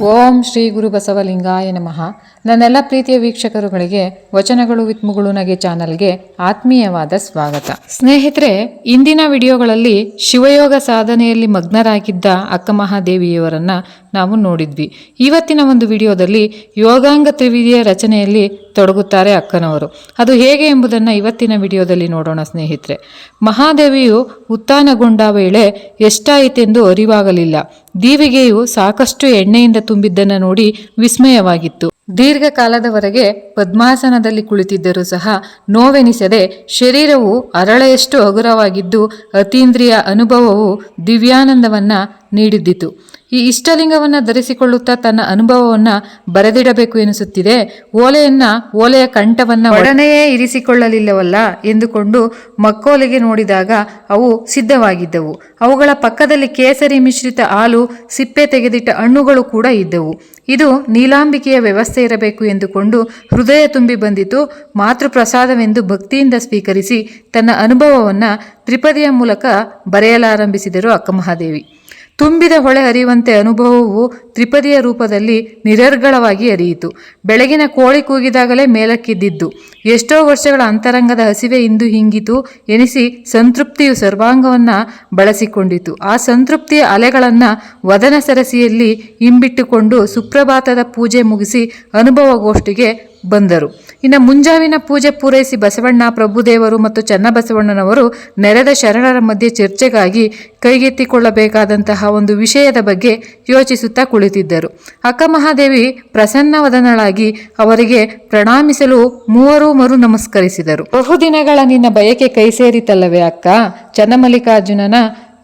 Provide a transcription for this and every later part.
ಓಂ ಶ್ರೀ ಗುರು ಬಸವಲಿಂಗಾಯ ನಮಃ. ನನ್ನೆಲ್ಲ ಪ್ರೀತಿಯ ವೀಕ್ಷಕರುಗಳಿಗೆ, ವಚನಗಳು ವಿತ್ ಮುಗುಳುನಗೆ ಚಾನಲ್ಗೆ ಆತ್ಮೀಯವಾದ ಸ್ವಾಗತ. ಸ್ನೇಹಿತರೆ, ಇಂದಿನ ವಿಡಿಯೋಗಳಲ್ಲಿ ಶಿವಯೋಗ ಸಾಧನೆಯಲ್ಲಿ ಮಗ್ನರಾಗಿದ್ದ ಅಕ್ಕ ಮಹಾದೇವಿಯವರನ್ನ ನಾವು ನೋಡಿದ್ವಿ. ಇವತ್ತಿನ ಒಂದು ವಿಡಿಯೋದಲ್ಲಿ ಯೋಗಾಂಗ ತ್ರಿವಿಧಿಯ ರಚನೆಯಲ್ಲಿ ತೊಡಗುತ್ತಾರೆ ಅಕ್ಕನವರು. ಅದು ಹೇಗೆ ಎಂಬುದನ್ನು ಇವತ್ತಿನ ವಿಡಿಯೋದಲ್ಲಿ ನೋಡೋಣ ಸ್ನೇಹಿತರೆ. ಮಹಾದೇವಿಯು ಉತ್ಥಾನಗೊಂಡ ವೇಳೆ ಎಷ್ಟಾಯಿತೆಂದು ಅರಿವಾಗಲಿಲ್ಲ. ದೀವಿಗೆಯು ಸಾಕಷ್ಟು ಎಣ್ಣೆಯಿಂದ ತುಂಬಿದ್ದನ್ನು ನೋಡಿ ವಿಸ್ಮಯವಾಗಿತ್ತು. ದೀರ್ಘಕಾಲದವರೆಗೆ ಪದ್ಮಾಸನದಲ್ಲಿ ಕುಳಿತಿದ್ದರೂ ಸಹ ನೋವೆನಿಸದೆ ಶರೀರವು ಅರಳೆಯಷ್ಟು ಹಗುರವಾಗಿದ್ದು ಅತೀಂದ್ರಿಯ ಅನುಭವವು ದಿವ್ಯಾನಂದವನ್ನ ನೀಡಿದ್ದಿತು. ಈ ಇಷ್ಟಲಿಂಗವನ್ನು ಧರಿಸಿಕೊಳ್ಳುತ್ತಾ ತನ್ನ ಅನುಭವವನ್ನು ಬರೆದಿಡಬೇಕು ಎನಿಸುತ್ತಿದೆ. ಓಲೆಯನ್ನ, ಓಲೆಯ ಕಂಠವನ್ನು ಒಡನೆಯೇ ಇರಿಸಿಕೊಳ್ಳಲಿಲ್ಲವಲ್ಲ ಎಂದುಕೊಂಡು ಮಕ್ಕೋಲೆಗೆ ನೋಡಿದಾಗ ಅವು ಸಿದ್ಧವಾಗಿದ್ದವು. ಅವುಗಳ ಪಕ್ಕದಲ್ಲಿ ಕೇಸರಿ ಮಿಶ್ರಿತ ಹಾಲು ಸಿಪ್ಪೆ ತೆಗೆದಿಟ್ಟ ಹಣ್ಣುಗಳು ಕೂಡ ಇದ್ದವು. ಇದು ನೀಲಾಂಬಿಕೆಯ ವ್ಯವಸ್ಥೆ ಇರಬೇಕು ಎಂದುಕೊಂಡು ಹೃದಯ ತುಂಬಿ ಬಂದಿತು. ಮಾತೃಪ್ರಸಾದವೆಂದು ಭಕ್ತಿಯಿಂದ ಸ್ವೀಕರಿಸಿ ತನ್ನ ಅನುಭವವನ್ನ ತ್ರಿಪದಿಯ ಮೂಲಕ ಬರೆಯಲಾರಂಭಿಸಿದರು ಅಕ್ಕಮಹಾದೇವಿ ತುಂಬಿದ ಹೊಳೆ ಹರಿಯುವಂತೆ ಅನುಭವವು ತ್ರಿಪದಿಯ ರೂಪದಲ್ಲಿ ನಿರರ್ಗಳವಾಗಿ ಹರಿಯಿತು. ಬೆಳಗಿನ ಕೋಳಿ ಕೂಗಿದಾಗಲೇ ಮೇಲಕ್ಕಿದ್ದಿದ್ದು. ಎಷ್ಟೋ ವರ್ಷಗಳ ಅಂತರಂಗದ ಹಸಿವೆ ಇಂದು ಹಿಂಗಿತು ಎನಿಸಿ ಸಂತೃಪ್ತಿಯು ಸರ್ವಾಂಗವನ್ನು ಬಳಸಿಕೊಂಡಿತು. ಆ ಸಂತೃಪ್ತಿಯ ಅಲೆಗಳನ್ನು ವದನ ಸರಸಿಯಲ್ಲಿ ಹಿಂಬಿಟ್ಟುಕೊಂಡು ಸುಪ್ರಭಾತದ ಪೂಜೆ ಮುಗಿಸಿ ಅನುಭವಗೋಷ್ಠಿಗೆ ಬಂದರು. ಇನ್ನು ಮುಂಜಾವಿನ ಪೂಜೆ ಪೂರೈಸಿ ಬಸವಣ್ಣ ಪ್ರಭುದೇವರು ಮತ್ತು ಚನ್ನಬಸವಣ್ಣನವರು ನೆರೆದ ಶರಣರ ಮಧ್ಯೆ ಚರ್ಚೆಗಾಗಿ ಕೈಗೆತ್ತಿಕೊಳ್ಳಬೇಕಾದಂತಹ ಒಂದು ವಿಷಯದ ಬಗ್ಗೆ ಯೋಚಿಸುತ್ತಾ ಕುಳಿತಿದ್ದರು. ಅಕ್ಕಮಹಾದೇವಿ ಪ್ರಸನ್ನವದನಳಾಗಿ ಅವರಿಗೆ ಪ್ರಣಾಮಿಸಲು ಮೂವರು ಮರು ನಮಸ್ಕರಿಸಿದರು. ಬಹುದಿನಗಳ ನಿನ್ನ ಬಯಕೆ ಕೈ ಸೇರಿತಲ್ಲವೇ ಅಕ್ಕ? ಚನ್ನಮಲ್ಲಿಕಾರ್ಜುನನ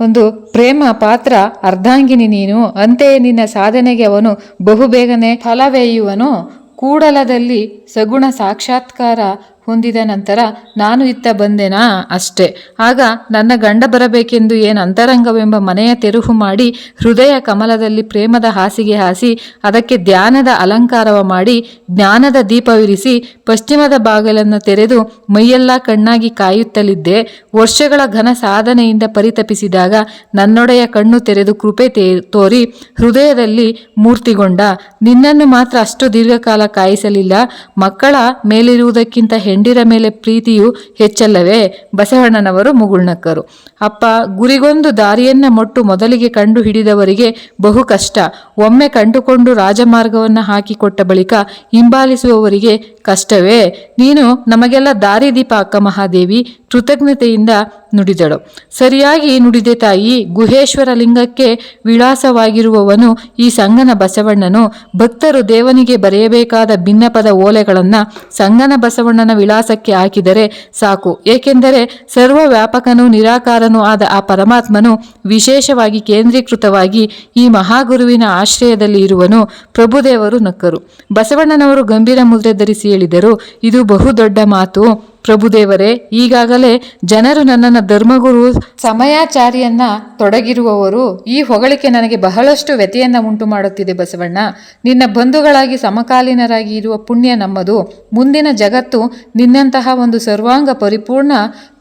ಒಂದು ಪ್ರೇಮ ಪಾತ್ರ ಅರ್ಧಾಂಗಿನಿ ನೀನು. ಅಂತೆಯೇ ನಿನ್ನ ಸಾಧನೆಗೆ ಅವನು ಬಹುಬೇಗನೆ ಫಲವೇಯುವನು ಕೂಡಲದಲ್ಲಿ ಸಗುಣ ಸಾಕ್ಷಾತ್ಕಾರ ಹೊಂದಿದ ನಂತರ ನಾನು ಇತ್ತ ಬಂದೆನಾ? ಅಷ್ಟೇ. ಆಗ ನನ್ನ ಗಂಡ ಬರಬೇಕೆಂದು ಏನು ಅಂತರಂಗವೆಂಬ ಮನೆಯ ತೆರುಹು ಮಾಡಿ ಹೃದಯ ಕಮಲದಲ್ಲಿ ಪ್ರೇಮದ ಹಾಸಿಗೆ ಹಾಸಿ ಅದಕ್ಕೆ ಧ್ಯಾನದ ಅಲಂಕಾರವ ಮಾಡಿ ಜ್ಞಾನದ ದೀಪವಿರಿಸಿ ಪಶ್ಚಿಮದ ಬಾಗಿಲನ್ನು ತೆರೆದು ಮೈಯೆಲ್ಲ ಕಣ್ಣಾಗಿ ಕಾಯುತ್ತಲಿದ್ದೆ. ವರ್ಷಗಳ ಘನ ಸಾಧನೆಯಿಂದ ಪರಿತಪಿಸಿದಾಗ ನನ್ನೊಡೆಯ ಕಣ್ಣು ತೆರೆದು ಕೃಪೆ ತೋರಿ ಹೃದಯದಲ್ಲಿ ಮೂರ್ತಿಗೊಂಡ. ನಿನ್ನನ್ನು ಮಾತ್ರ ಅಷ್ಟು ದೀರ್ಘಕಾಲ ಕಾಯಿಸಲಿಲ್ಲ. ಮಕ್ಕಳ ಮೇಲಿರುವುದಕ್ಕಿಂತ ಹೆಂಡಿರ ಮೇಲೆ ಪ್ರೀತಿಯು ಹೆಚ್ಚಲ್ಲವೇ? ಬಸವಣ್ಣನವರು ಮುಗುಳ್ನಕ್ಕರು. ಅಪ್ಪ, ಗುರಿಗೊಂದು ದಾರಿಯನ್ನ ಮೊಟ್ಟು ಮೊದಲಿಗೆ ಕಂಡು ಹಿಡಿದವರಿಗೆ ಬಹು ಕಷ್ಟ. ಒಮ್ಮೆ ಕಂಡುಕೊಂಡು ರಾಜಮಾರ್ಗವನ್ನು ಹಾಕಿಕೊಟ್ಟ ಬಳಿಕ ಹಿಂಬಾಲಿಸುವವರಿಗೆ ಕಷ್ಟವೇ? ನೀನು ನಮಗೆಲ್ಲ ದಾರಿದೀಪ ಅಕ್ಕ ಮಹಾದೇವಿ. ಕೃತಜ್ಞತೆಯಿಂದ ನುಡಿದಳು. ಸರಿಯಾಗಿ ನುಡಿದೆ ತಾಯಿ, ಗುಹೇಶ್ವರ ಲಿಂಗಕ್ಕೆ ವಿಳಾಸವಾಗಿರುವವನು ಈ ಸಂಗನ ಬಸವಣ್ಣನು. ಭಕ್ತರು ದೇವನಿಗೆ ಬರೆಯಬೇಕಾದ ಭಿನ್ನಪದ ಓಲೆಗಳನ್ನು ಸಂಗನ ಬಸವಣ್ಣನ ವಿಳಾಸಕ್ಕೆ ಹಾಕಿದರೆ ಸಾಕು. ಏಕೆಂದರೆ ಸರ್ವ ವ್ಯಾಪಕನೂ ನಿರಾಕಾರನೂ ಆದ ಆ ಪರಮಾತ್ಮನು ವಿಶೇಷವಾಗಿ ಕೇಂದ್ರೀಕೃತವಾಗಿ ಈ ಮಹಾಗುರುವಿನ ಆಶ್ರಯದಲ್ಲಿ ಇರುವನು. ಪ್ರಭುದೇವರು ನಕ್ಕರು. ಬಸವಣ್ಣನವರು ಗಂಭೀರ ಮುದ್ರೆ ಧರಿಸಿ ಹೇಳಿದರು, ಇದು ಬಹುದೊಡ್ಡ ಮಾತು. ಪ್ರಭುದೇವರೇ, ಈಗಾಗಲೇ ಜನರು ನನ್ನನ್ನು ಧರ್ಮಗುರು ಸಮಯಾಚಾರಿಯನ್ನ ತೊಡಗಿರುವವರು, ಈ ಹೊಗಳಿಕೆ ನನಗೆ ಬಹಳಷ್ಟು ವ್ಯತೆಯನ್ನ ಉಂಟು ಮಾಡುತ್ತಿದೆ ಬಸವಣ್ಣ. ನಿನ್ನ ಬಂಧುಗಳಾಗಿ ಸಮಕಾಲೀನರಾಗಿ ಇರುವ ಪುಣ್ಯ ನಮ್ಮದು. ಮುಂದಿನ ಜಗತ್ತು ನಿನ್ನಂತಹ ಒಂದು ಸರ್ವಾಂಗ ಪರಿಪೂರ್ಣ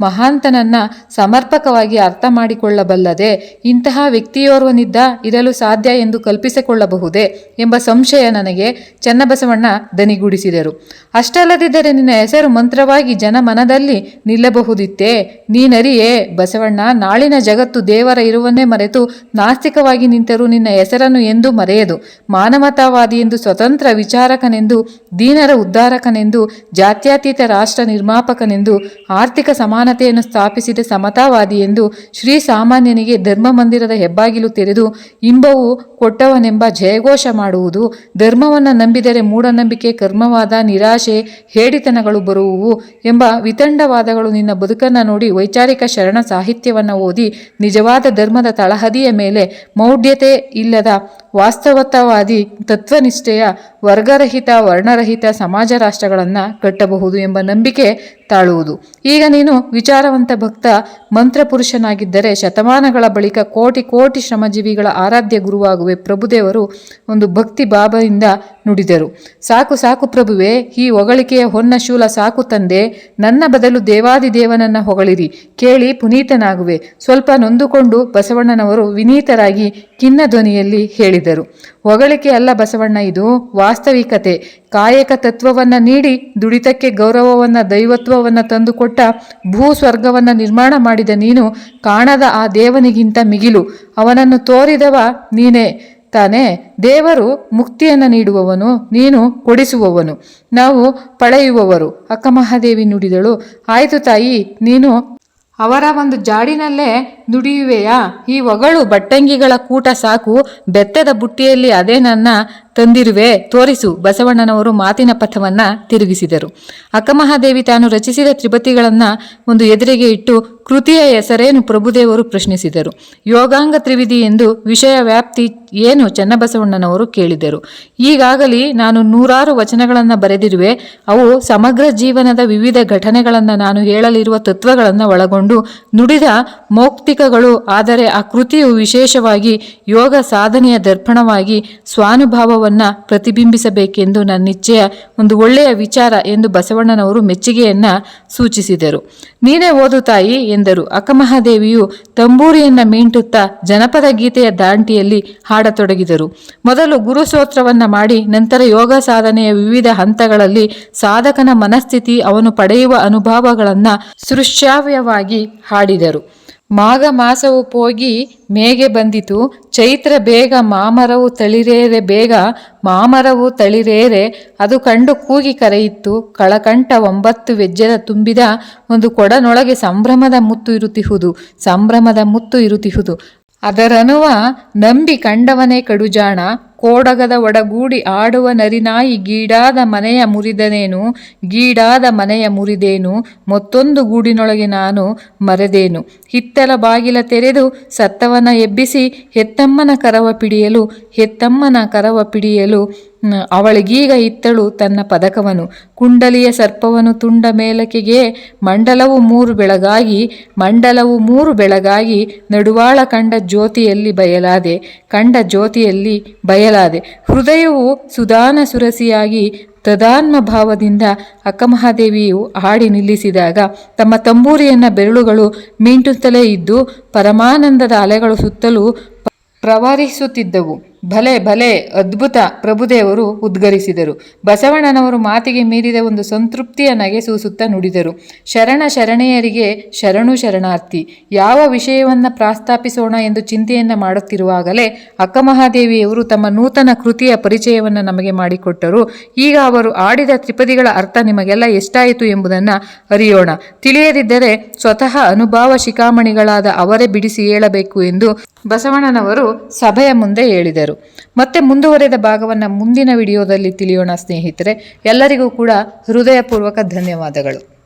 ಮಹಾಂತನನ್ನ ಸಮರ್ಪಕವಾಗಿ ಅರ್ಥ ಮಾಡಿಕೊಳ್ಳಬಲ್ಲದೆ, ಇಂತಹ ವ್ಯಕ್ತಿಯೋರ್ವನಿದ್ದ ಇರಲು ಸಾಧ್ಯ ಎಂದು ಕಲ್ಪಿಸಿಕೊಳ್ಳಬಹುದೇ ಎಂಬ ಸಂಶಯ ನನಗೆ, ಚನ್ನಬಸವಣ್ಣ ದನಿಗೂಡಿಸಿದರು. ಅಷ್ಟಲ್ಲದಿದ್ದರೆ ನಿನ್ನ ಹೆಸರು ಮಂತ್ರವಾಗಿ ಜನ ಮನದಲ್ಲಿ ನಿಲ್ಲಬಹುದಿತ್ತೇ? ನೀನರಿಯೇ, ಬಸವಣ್ಣ, ನಾಳಿನ ಜಗತ್ತು ದೇವರ ಇರುವನ್ನೇ ಮರೆತು ನಾಸ್ತಿಕವಾಗಿ ನಿಂತರೂ ನಿನ್ನ ಹೆಸರನ್ನು ಎಂದೂ ಮರೆಯದು. ಮಾನವತಾವಾದಿ ಎಂದು ಸ್ವತಂತ್ರ ವಿಚಾರಕನೆಂದು, ದೀನರ ಉದ್ಧಾರಕನೆಂದು, ಜಾತ್ಯತೀತ ರಾಷ್ಟ್ರ ನಿರ್ಮಾಪಕನೆಂದು, ಆರ್ಥಿಕ ಸಮಾನತೆಯನ್ನು ಸ್ಥಾಪಿಸಿದ ಸಮತಾವಾದಿ ಎಂದು ಶ್ರೀ ಸಾಮಾನ್ಯನಿಗೆ ಧರ್ಮ ಮಂದಿರದ ಹೆಬ್ಬಾಗಿಲು ತೆರೆದು, ಇಂಬವು ಕೊಟ್ಟವನೆಂಬ ಜಯಘೋಷ ಮಾಡುವುದು, ಧರ್ಮವನ್ನು ನಂಬಿದರೆ ಮೂಢನಂಬಿಕೆ, ಕರ್ಮವಾದ ನಿರಾಶೆ, ಹೇಡಿತನಗಳು ಬರುವುವು ಎಂಬ ವಿತಂಡವಾದಗಳು ನಿನ್ನ ಬದುಕನ್ನು ನೋಡಿ ವೈಚಾರಿಕ ಶರಣ ಸಾಹಿತ್ಯವನ್ನು ಓದಿ ನಿಜವಾದ ಧರ್ಮದ ತಳಹದಿಯ ಮೇಲೆ ಮೌಢ್ಯತೆ ಇಲ್ಲದ ವಾಸ್ತವತಾವಾದಿ ತತ್ವನಿಷ್ಠೆಯ ವರ್ಗರಹಿತ, ವರ್ಣರಹಿತ ಸಮಾಜ ರಾಷ್ಟ್ರಗಳನ್ನು ಕಟ್ಟಬಹುದು ಎಂಬ ನಂಬಿಕೆ ತಾಳುವುದು. ಈಗ ನೀನು ವಿಚಾರವಂತ ಭಕ್ತ, ಮಂತ್ರಪುರುಷನಾಗಿದ್ದರೆ ಶತಮಾನಗಳ ಬಳಿಕ ಕೋಟಿ ಕೋಟಿ ಶ್ರಮಜೀವಿಗಳ ಆರಾಧ್ಯ ಗುರುವಾಗುವೆ ಪ್ರಭುದೇವರು ಒಂದು ಭಕ್ತಿ ಭಾವದಿಂದ ನುಡಿದರು. ಸಾಕು ಸಾಕು ಪ್ರಭುವೆ, ಈ ಹೊಗಳಿಕೆಯ ಹೊನ್ನ ಶೂಲ ಸಾಕು ತಂದೆ, ನನ್ನ ಬದಲು ದೇವಾದಿದೇವನನ್ನ ಹೊಗಳಿರಿ, ಕೇಳಿ ಪುನೀತನಾಗುವೆ. ಸ್ವಲ್ಪ ನೊಂದುಕೊಂಡು ಬಸವಣ್ಣನವರು ವಿನೀತರಾಗಿ ಖಿನ್ನ ಧ್ವನಿಯಲ್ಲಿ ಹೇಳಿದರು. ಹೊಗಳಿಕೆ ಅಲ್ಲ ಬಸವಣ್ಣ ಇದು, ವಾಸ್ತವಿಕತೆ. ಕಾಯಕ ತತ್ವವನ್ನ ನೀಡಿ ದುಡಿತಕ್ಕೆ ಗೌರವವನ್ನ, ದೈವತ್ವವನ್ನ ತಂದುಕೊಟ್ಟ ಭೂ ಸ್ವರ್ಗವನ್ನ ನಿರ್ಮಾಣ ಮಾಡಿದ ನೀನು ಕಾಣದ ಆ ದೇವನಿಗಿಂತ ಮಿಗಿಲು. ಅವನನ್ನು ತೋರಿದವ ನೀನೇ ತಾನೇ. ದೇವರು ಮುಕ್ತಿಯನ್ನು ನೀಡುವವನು, ನೀನು ಕೊಡಿಸುವವನು. ನಾವು ಪಳೆಯುವವರು. ಅಕ್ಕಮಹಾದೇವಿ ನುಡಿದಳು, ಆಯಿತು ತಾಯಿ, ನೀನು ಅವರ ಒಂದು ಜಾಡಿನಲ್ಲೇ ದುಡಿಯುವೆಯಾ ಈ ಒಗಳು ಬಟ್ಟಂಗಿಗಳ ಕೂಟ ಸಾಕು ಬೆತ್ತದ ಬುಟ್ಟಿಯಲ್ಲಿ ಅದೇ ನನ್ನ ತಂದಿರುವೆ, ತೋರಿಸು. ಬಸವಣ್ಣನವರು ಮಾತಿನ ಪಥವನ್ನ ತಿರುಗಿಸಿದರು. ಅಕ್ಕಮಹಾದೇವಿ ತಾನು ರಚಿಸಿದ ತ್ರಿಪತಿಗಳನ್ನ ಒಂದು ಎದುರಿಗೆ ಇಟ್ಟು ಕೃತಿಯ ಹೆಸರೇನು ಪ್ರಭುದೇವರು ಪ್ರಶ್ನಿಸಿದರು. ಯೋಗಾಂಗ ತ್ರಿವಿಧಿ ಎಂದು ವಿಷಯ ವ್ಯಾಪ್ತಿ ಏನು ಚನ್ನಬಸವಣ್ಣನವರು ಕೇಳಿದರು. ಈಗಾಗಲೇ ನಾನು ನೂರಾರು ವಚನಗಳನ್ನು ಬರೆದಿರುವೆ. ಅವು ಸಮಗ್ರ ಜೀವನದ ವಿವಿಧ ಘಟನೆಗಳನ್ನು ನಾನು ಹೇಳಲಿರುವ ತತ್ವಗಳನ್ನು ಒಳಗೊಂಡು ನುಡಿದ ಮೌಕ್ತಿಕಗಳು. ಆದರೆ ಆ ಕೃತಿಯು ವಿಶೇಷವಾಗಿ ಯೋಗ ಸಾಧನೆಯ ದರ್ಪಣವಾಗಿ ಸ್ವಾನುಭಾವವನ್ನು ಪ್ರತಿಬಿಂಬಿಸಬೇಕೆಂದು ನನ್ನ ನಿಶ್ಚಯ ಒಂದು ಒಳ್ಳೆಯ ವಿಚಾರ ಎಂದು ಬಸವಣ್ಣನವರು ಮೆಚ್ಚುಗೆಯನ್ನ ಸೂಚಿಸಿದರು. ನೀನೇ ಓದು ತಾಯಿ ಎಂದರು. ಅಕ್ಕಮಹಾದೇವಿಯು ತಂಬೂರಿಯನ್ನು ಮೀಂಟುತ್ತಾ ಜನಪದ ಗೀತೆಯ ದಾಂಟಿಯಲ್ಲಿ ಹಾಡತೊಡಗಿದರು. ಮೊದಲು ಗುರುಸೋತ್ರವನ್ನು ಮಾಡಿ, ನಂತರ ಯೋಗ ಸಾಧನೆಯ ವಿವಿಧ ಹಂತಗಳಲ್ಲಿ ಸಾಧಕನ ಮನಸ್ಥಿತಿ ಅವನು ಪಡೆಯುವ ಅನುಭವಗಳನ್ನು ಸೃಶ್ಯಾವ್ಯವಾಗಿ ಹಾಡಿದರು. ಮಾಘ ಮಾಸವು ಪೋಗಿ ಮೇಗೆ ಬಂದಿತು. ಚೈತ್ರ ಬೇಗ ಮಾಮರವು ತಳಿರೇರೆ, ಬೇಗ ಮಾಮರವು ತಳಿರೇರೆ. ಅದು ಕಂಡು ಕೂಗಿ ಕರೆಯಿತ್ತು. ಕಳಕಂಠ ಒಂಬತ್ತು ವೆಜ್ಜದ ತುಂಬಿದ ಒಂದು ಕೊಡನೊಳಗೆ ಸಂಭ್ರಮದ ಮುತ್ತು ಇರುತಿಹುದು ಸಂಭ್ರಮದ ಮುತ್ತು ಇರುತಿಹುದು ಅದರನುವ ನಂಬಿ ಕಂಡವನೇ ಕಡುಜಾಣ. ಕೋಡಗದ ಒಡಗೂಡಿ ಆಡುವ ನರಿನಾಯಿ ಗೀಡಾದ ಮನೆಯ ಮುರಿದನೇನು? ಗೀಡಾದ ಮನೆಯ ಮುರಿದೇನು? ಮತ್ತೊಂದು ಗೂಡಿನೊಳಗೆ ನಾನು ಮರೆದೇನು? ಹಿತ್ತಲ ಬಾಗಿಲ ತೆರೆದು ಸತ್ತವನ ಎಬ್ಬಿಸಿ, ಹೆತ್ತಮ್ಮನ ಕರವ ಪಿಡಿಯಲು, ಹೆತ್ತಮ್ಮನ ಕರವ ಪಿಡಿಯಲು ಅವಳಿಗೀಗ ಇತ್ತಳು ತನ್ನ ಪದಕವನು. ಕುಂಡಲಿಯ ಸರ್ಪವನು ತುಂಡ ಮೇಲಕೆಗೆ ಮಂಡಲವು ಮೂರು ಬೆಳಗಾಗಿ, ಮಂಡಲವು ಮೂರು ಬೆಳಗಾಗಿ ನಡುವಾಳ ಕಂಡ ಜ್ಯೋತಿಯಲ್ಲಿ ಬಯಲಾದೆ, ಕಂಡ ಜ್ಯೋತಿಯಲ್ಲಿ ಬಯಲಾದೆ. ಹೃದಯವು ಸುದಾನ ಸುರಸಿಯಾಗಿ ತದಾನ್ಮ ಭಾವದಿಂದ ಅಕ್ಕಮಹಾದೇವಿಯು ಹಾಡಿ ನಿಲ್ಲಿಸಿದಾಗ ತಮ್ಮ ತಂಬೂರಿಯನ್ನ ಬೆರಳುಗಳು ಮೀಂಟುತ್ತಲೇ ಇದ್ದು ಪರಮಾನಂದದ ಅಲೆಗಳು ಸುತ್ತಲೂ ಪ್ರವಹಿಸುತ್ತಿದ್ದವು ಭಲೆ ಭಲೆ, ಅದ್ಭುತ ಪ್ರಭುದೇವರು ಉದ್ಗರಿಸಿದರು. ಬಸವಣ್ಣನವರು ಮಾತಿಗೆ ಮೀರಿದ ಒಂದು ಸಂತೃಪ್ತಿಯ ನಗೆ ಸೂಸುತ್ತಾ ನುಡಿದರು. ಶರಣ ಶರಣೆಯರಿಗೆ ಶರಣು ಶರಣಾರ್ಥಿ, ಯಾವ ವಿಷಯವನ್ನ ಪ್ರಾಸ್ತಾಪಿಸೋಣ ಎಂದು ಚಿಂತೆಯನ್ನ ಮಾಡುತ್ತಿರುವಾಗಲೇ ಅಕ್ಕಮಹಾದೇವಿಯವರು ತಮ್ಮ ನೂತನ ಕೃತಿಯ ಪರಿಚಯವನ್ನು ನಮಗೆ ಮಾಡಿಕೊಟ್ಟರು. ಈಗ ಅವರು ಆಡಿದ ತ್ರಿಪದಿಗಳ ಅರ್ಥ ನಿಮಗೆಲ್ಲ ಎಷ್ಟಾಯಿತು ಎಂಬುದನ್ನು ಅರಿಯೋಣ. ತಿಳಿಯದಿದ್ದರೆ ಸ್ವತಃ ಅನುಭವ ಶಿಖಾಮಣಿಗಳಾದ ಅವರೇ ಬಿಡಿಸಿ ಹೇಳಬೇಕು ಎಂದು ಬಸವಣ್ಣನವರು ಸಭೆಯ ಮುಂದೆ ಹೇಳಿದರು. ಮತ್ತೆ ಮುಂದುವರೆದ ಭಾಗವನ್ನು ಮುಂದಿನ ವಿಡಿಯೋದಲ್ಲಿ ತಿಳಿಯೋಣ ಸ್ನೇಹಿತರೆ. ಎಲ್ಲರಿಗೂ ಕೂಡ ಹೃದಯಪೂರ್ವಕ ಧನ್ಯವಾದಗಳು.